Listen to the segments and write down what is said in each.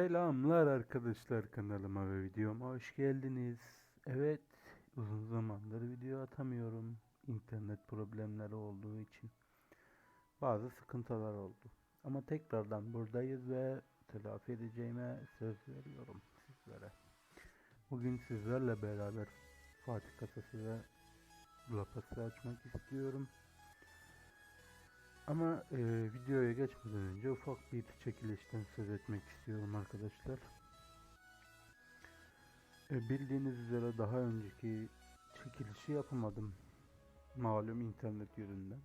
Selamlar arkadaşlar kanalıma ve videoma hoş geldiniz. Evet uzun zamandır video atamıyorum. İnternet problemleri olduğu için bazı sıkıntılar oldu. Ama tekrardan buradayız ve telafi edeceğime söz veriyorum sizlere. Bugün sizlerle beraber Fatih kasası ve lapası açmak istiyorum. Ama e, videoya geçmeden önce ufak bir çekilişten söz etmek istiyorum arkadaşlar. E, bildiğiniz üzere daha önceki çekilişi yapamadım. Malum internet yüzünden.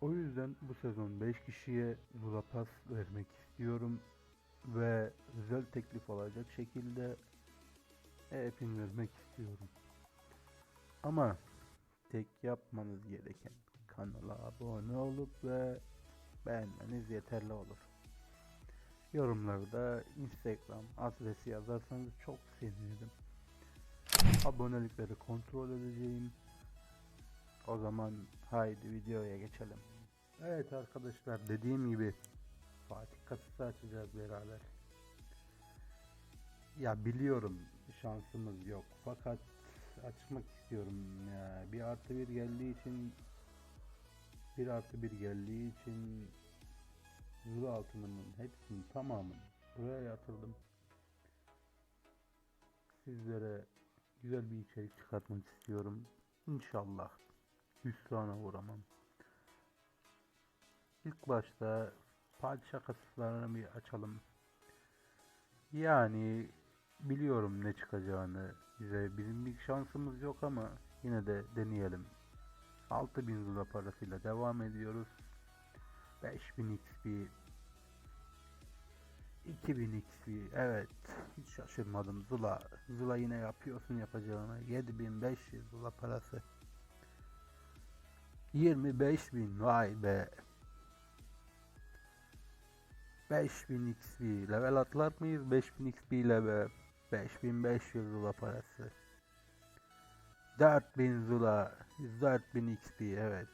O yüzden bu sezon 5 kişiye Zula Pass vermek istiyorum. Ve özel teklif olacak şekilde hepin vermek istiyorum. Ama tek yapmanız gereken kanala abone olup ve beğenmeniz yeterli olur. Yorumlarda Instagram adresi yazarsanız çok sevinirim. Abonelikleri kontrol edeceğim. O zaman haydi videoya geçelim. Evet arkadaşlar dediğim gibi Fatih kasası açacağız beraber. Ya biliyorum şansımız yok fakat açmak istiyorum ya. Bir artı bir geldiği için bir artı bir geldiği için Zula altınımın hepsini tamamını buraya yatırdım. Sizlere güzel bir içerik çıkartmak istiyorum. İnşallah hüsrana uğramam. İlk başta padişah kasaslarını bir açalım. Yani biliyorum ne çıkacağını bize bizim bir şansımız yok ama yine de deneyelim. 6000 Zula parasıyla devam ediyoruz. 5000 XP 2000 XP evet. Hiç şaşırmadım. Zula Zula yine yapıyorsun yapacağını. 7500 Zula parası. 25000 vay be. 5000 XP level atlar mıyız? 5000 XP ile be 5500 Zula parası 4000 Zula 4000 XP evet.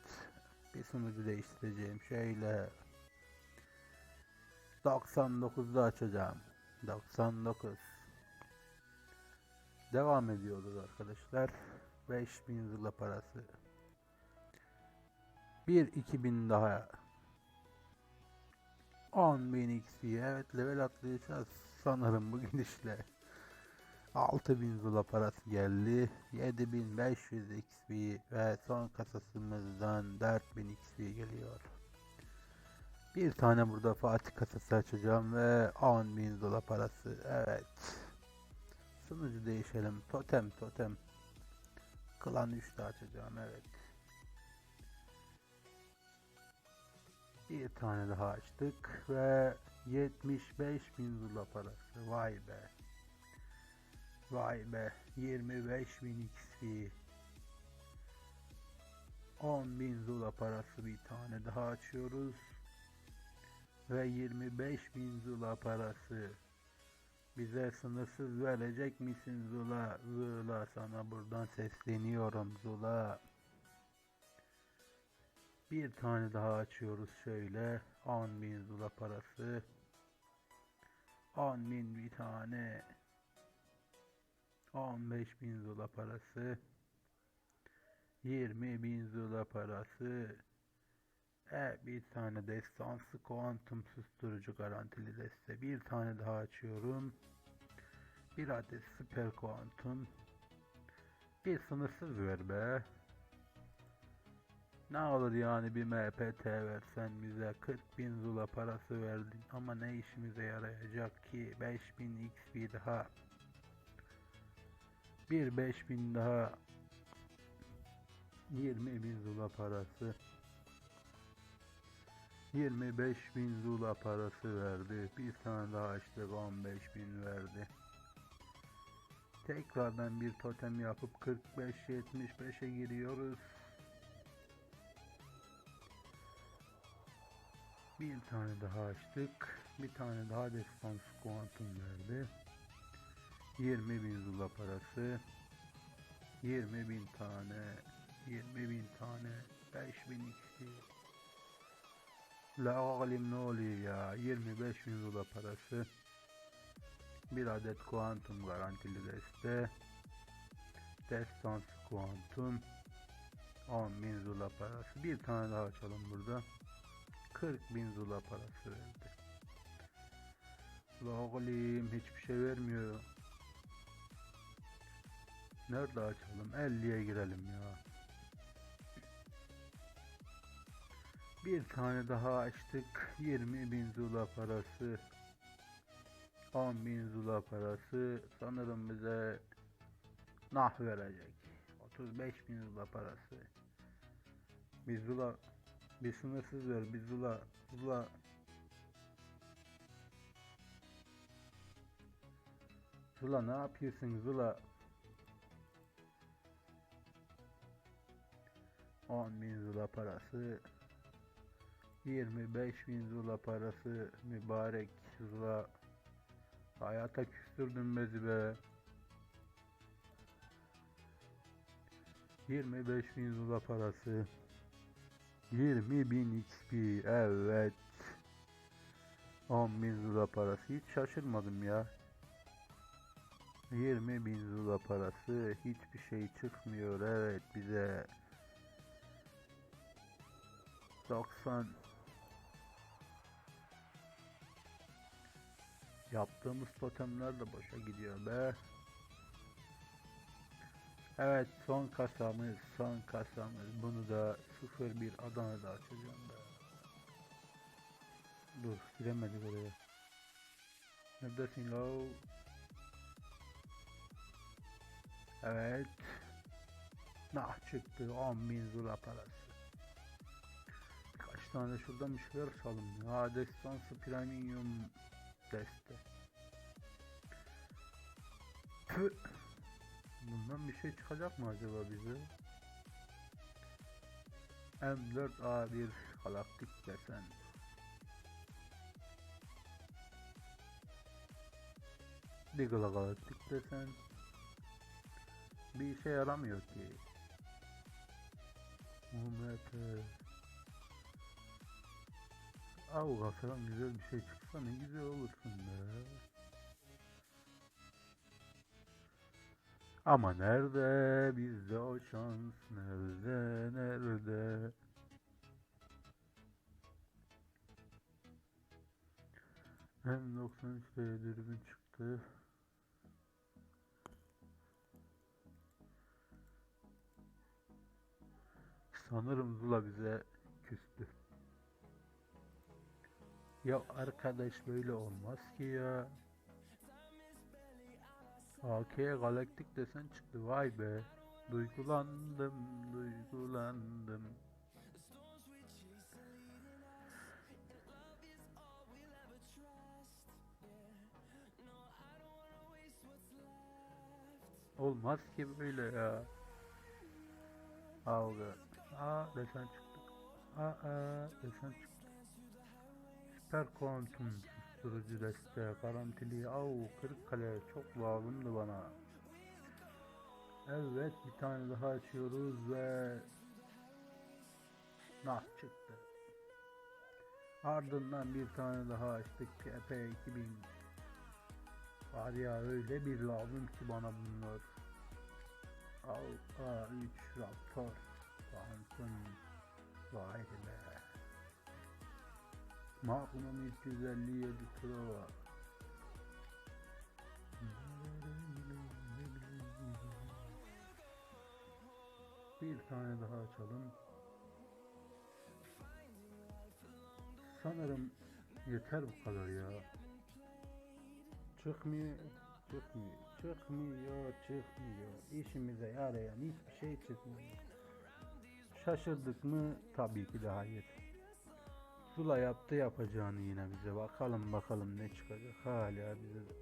Bir sunucu değiştireceğim. Şöyle. 99'da açacağım. 99 devam ediyoruz arkadaşlar. 5000 Zula parası. bir 2000 daha. 10.000 XP evet level atlayacağız sanırım bu gidişle 6000 zula parası geldi. 7500 XP ve son kasasımızdan 4000 XP geliyor. Bir tane burada Fatih kasası açacağım ve 10.000 zula parası. Evet. Sunucu değişelim. Totem totem. Klan 3'te açacağım evet. Bir tane daha açtık ve 75.000 zula parası. Vay be. Vay be 25.000 XP 10.000 Zula parası bir tane daha açıyoruz. Ve 25.000 Zula parası. Bize sınırsız verecek misin Zula? Zula sana buradan sesleniyorum Zula. Bir tane daha açıyoruz şöyle. 10.000 Zula parası. 10.000 bir tane 15 bin zula parası 20 bin zula parası. E, bir tane destansı kuantum susturucu garantili deste. Bir tane daha açıyorum. Bir adet süper kuantum. Bir sınırsız ver be. Ne olur yani bir MPT versen bize 40 bin zula parası verdin. Ama ne işimize yarayacak ki? 5000 XP daha bir 5000 daha. 20 bin zula parası. 25 bin zula parası verdi. Bir tane daha açtık 15 bin verdi. Tekrardan bir totem yapıp 45 75'e giriyoruz. Bir tane daha açtık. Bir tane daha destans kuantum verdi 20 bin zula parası 20 bin tane 20 bin tane 5 bin XP La oğlum ne oluyor ya? 25 bin dolar parası. Bir adet kuantum garantili deste. Destans kuantum. 10 bin zula parası. Bir tane daha açalım burada. 40 bin zula parası verdi. La oğlum hiçbir şey vermiyor. Nerede açalım? 50'ye girelim ya. Bir tane daha açtık. 20 bin zula parası. 10 bin zula parası. Sanırım bize nah verecek. 35 bin zula parası. Bir zula bir sınırsız ver. Bir zula zula Zula ne yapıyorsun Zula? 10 bin zula parası 25 bin zula parası mübarek zula. Hayata küstürdün bezi be. 25 bin zula parası 20 bin XP evet. 10 bin zula parası hiç şaşırmadım ya. 20 bin zula parası hiçbir şey çıkmıyor evet bize 90 Yaptığımız totemler de boşa gidiyor be. Evet son kasamız son kasamız bunu da 01 Adana'da açacağım be. Dur giremedik oraya. Neredesin lo? Evet. Nah çıktı 10.000 zula parası. Tane şuradan bir şeyler açalım ya. Destansı Premium deste. Bundan bir şey çıkacak mı acaba bize? M4A1 galaktik desen. Diggle galaktik desen. Bir işe yaramıyor ki. UMP Avga falan güzel bir şey çıksa ne güzel olursun be. Ama nerede bizde o şans nerede nerede M93 B'ye dürbün çıktı. Sanırım Zula bize küstü. Ya arkadaş böyle olmaz ki ya. AK galaktik desen çıktı vay be. Duygulandım, duygulandım. Olmaz ki böyle ya. Algı. Aa desen çıktı. Aa desen çıktı. Süper kuantum susturucu deste garantili au Kırıkkale çok lazımdı bana. Evet bir tane daha açıyoruz ve nah çıktı. Ardından bir tane daha açtık EP 2000. Var ya öyle bir lazım ki bana bunlar. Al A3 Raptor. Kuantum. Vay be. Magnum 357 Pro var. Bir tane daha açalım. Sanırım yeter bu kadar ya. Çıkmıyor, çıkmıyor, çıkmıyor, çıkmıyor. İşimize yarayan hiçbir şey çıkmıyor. Şaşırdık mı? Tabii ki de hayır. Zula yaptı yapacağını yine bize. Bakalım bakalım ne çıkacak. Hala bize de.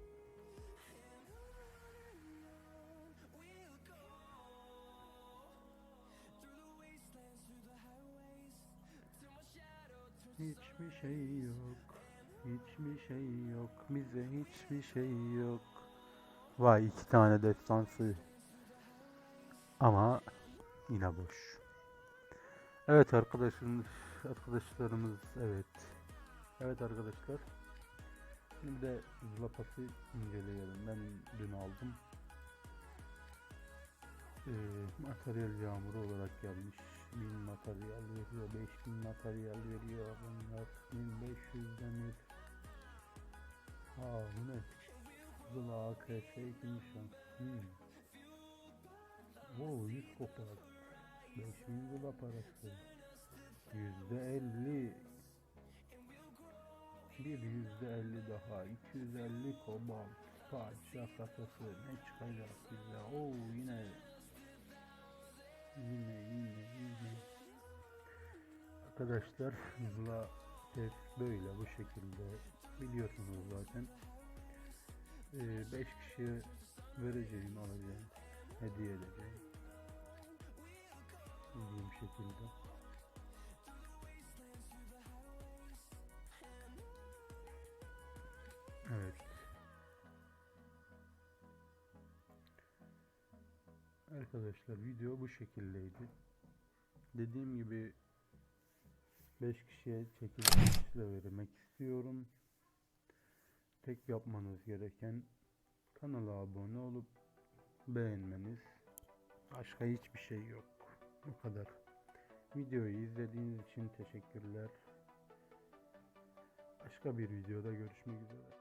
Hiçbir şey yok. Hiçbir şey yok. Bize hiçbir şey yok. Vay iki tane destansı. Ama yine boş. Evet arkadaşlar arkadaşlarımız evet. Evet arkadaşlar. Şimdi de Zlapas'ı inceleyelim. Ben dün aldım. Ee, materyal yağmuru olarak gelmiş. 1000 materyal veriyor, 5000 materyal veriyor. Bunlar 1500 demir. Aa bu ne? Zula AKS şans. Hmm. Oo 100 kopar. 5000 zula parası. Yüzde 50. Bir yüzde 50 daha. 250 kobalt. Padişah kasası. Ne çıkacak bize? Oo yine. Yine yine yine. Arkadaşlar zula test böyle bu şekilde. Biliyorsunuz zaten. 5 kişiye vereceğim alacağım. Hediye edeceğim. Bildiğim şekilde. Arkadaşlar video bu şekildeydi. Dediğim gibi 5 kişiye çekilişle vermek istiyorum. Tek yapmanız gereken kanala abone olup beğenmeniz. Başka hiçbir şey yok. Bu kadar. Videoyu izlediğiniz için teşekkürler. Başka bir videoda görüşmek üzere.